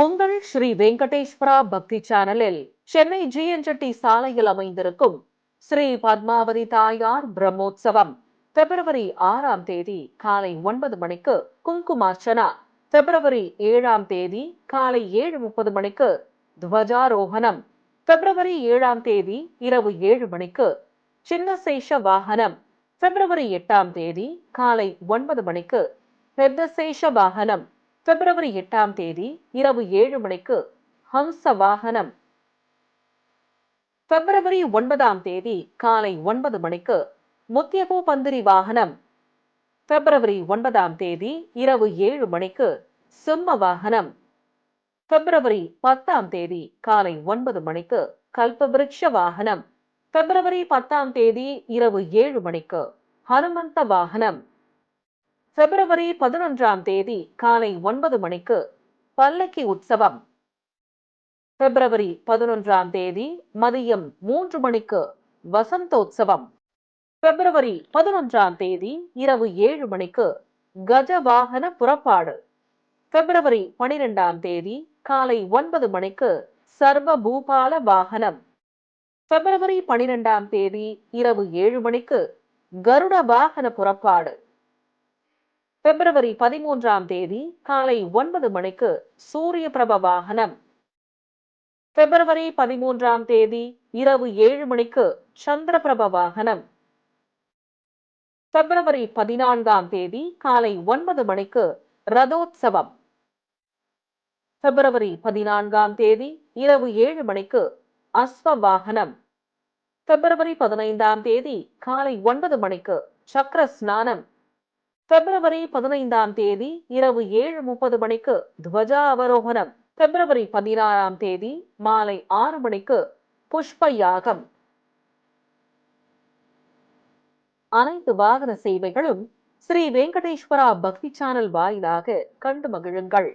உங்கள் ஸ்ரீ வெங்கடேஸ்வரா பக்தி சேனலில் சென்னை ஜிஎன்ஜெட்டி சாலையில் அமைந்திருக்கும் ஸ்ரீ பத்மாவதி தாயார் பிரம்மோத்சவம் பிப்ரவரி ஆறாம் தேதி காலை ஒன்பது மணிக்கு குங்குமார்ச்சனா பிப்ரவரி ஏழாம் தேதி காலை ஏழு முப்பது மணிக்கு துவஜாரோகணம் பிப்ரவரி ஏழாம் தேதி இரவு ஏழு மணிக்கு சின்னசேஷ வாகனம் பிப்ரவரி எட்டாம் தேதி காலை ஒன்பது மணிக்கு பெத்தசேஷ வாகனம். பிப்ரவரி எட்டாம் தேதி இரவு ஏழு மணிக்கு ஹம்ச வாகனம் பிப்ரவரி ஒன்பதாம் தேதி காலை ஒன்பது மணிக்கு முத்தியபூ பந்திரி வாகனம். பிப்ரவரி ஒன்பதாம் தேதி இரவு ஏழு மணிக்கு சிம்ம வாகனம். பிப்ரவரி பத்தாம் தேதி காலை ஒன்பது மணிக்கு கல்பவிருட்ச வாகனம். பிப்ரவரி பத்தாம் தேதி இரவு ஏழு மணிக்கு ஹனுமந்த வாகனம். பிப்ரவரி பதினொன்றாம் தேதி காலை ஒன்பது மணிக்கு பல்லக்கி உற்சவம். பிப்ரவரி பதினொன்றாம் தேதி மதியம் மூன்று மணிக்கு வசந்தோத்சவம் பிப்ரவரி பதினொன்றாம் தேதி இரவு ஏழு மணிக்கு கஜ வாகன புறப்பாடு. பிப்ரவரி பனிரெண்டாம் தேதி காலை ஒன்பது மணிக்கு சர்வ பூபால வாகனம். பிப்ரவரி பனிரெண்டாம் தேதி இரவு ஏழு மணிக்கு கருட வாகன புறப்பாடு. பிப்ரவரி பதிமூன்றாம் தேதி காலை ஒன்பது மணிக்கு சூரிய பிரப வாகனம். பிப்ரவரி பதிமூன்றாம் தேதி இரவு ஏழு மணிக்கு சந்திரபிரப வாகனம். பிப்ரவரி பதினான்காம் தேதி காலை ஒன்பது மணிக்கு ரதோத்சவம். பிப்ரவரி பதினான்காம் தேதி இரவு ஏழு மணிக்கு அஸ்வ வாகனம். பிப்ரவரி பதினைந்தாம் தேதி காலை ஒன்பது மணிக்கு சக்கர ஸ்நானம். பிப்ரவரி பதினைந்தாம் தேதி இரவு ஏழு முப்பது மணிக்கு துவஜா அவரோகணம். பிப்ரவரி பதினாறாம் தேதி மாலை ஆறு மணிக்கு புஷ்ப யாகம். அனைத்து வாகன சேவைகளும் ஸ்ரீ வெங்கடேஸ்வரா பக்தி சேனல் வாயிலாக கண்டு மகிழுங்கள்.